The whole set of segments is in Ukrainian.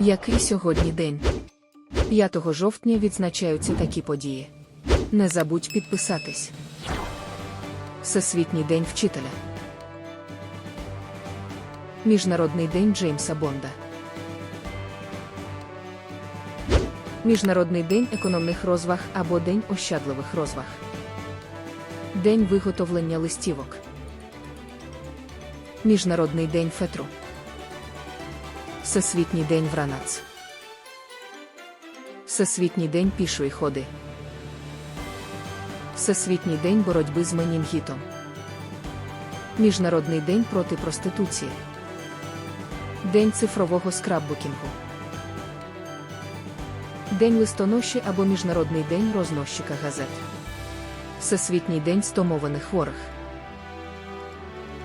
Який сьогодні день? 5 жовтня відзначаються такі події. Не забудь підписатись. Всесвітній день вчителя. Міжнародний день Джеймса Бонда. Міжнародний день економних розваг або День ощадливих розваг. День виготовлення листівок. Міжнародний день фетру. Всесвітній день Вранац. Всесвітній день пішої ходи. Всесвітній день боротьби з менінгітом. Міжнародний день проти проституції. День цифрового скраббукінгу. День листоноші або Міжнародний день рознощика газет. Всесвітній день стомованих хворих.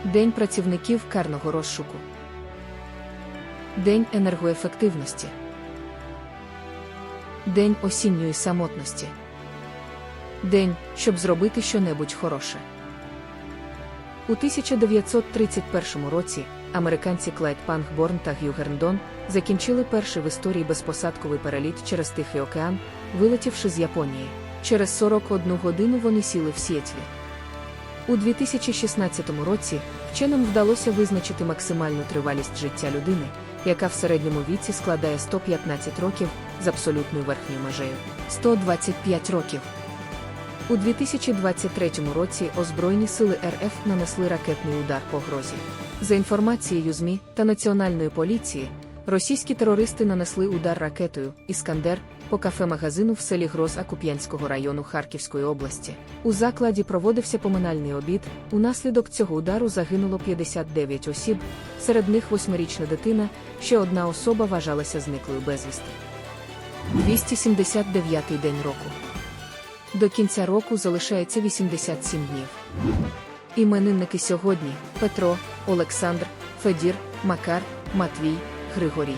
День працівників карного розшуку. День енергоефективності. День осінньої самотності. День, щоб зробити щонебудь хороше. У 1931 році американці Клайд Пангборн та Г'ю Герндон закінчили перший в історії безпосадковий переліт через Тихий океан, вилетівши з Японії. Через 41 годину вони сіли в Сіетлі. У 2016 році вченим вдалося визначити максимальну тривалість життя людини, яка в середньому віці складає 115 років з абсолютною верхньою межею 125 років. У 2023 році озброєні сили РФ нанесли ракетний удар по грозі. За інформацією ЗМІ та Національної поліції, російські терористи нанесли удар ракетою Іскандер по кафе-магазину в селі Гроза Куп'янського району Харківської області. У закладі проводився поминальний обід. Унаслідок цього удару загинуло 59 осіб, серед них восьмирічна дитина, ще одна особа вважалася зниклою безвісти. 279-й день року. До кінця року залишається 87 днів. Іменинники сьогодні Петро, Олександр, Федір, Макар, Матвій, Григорій.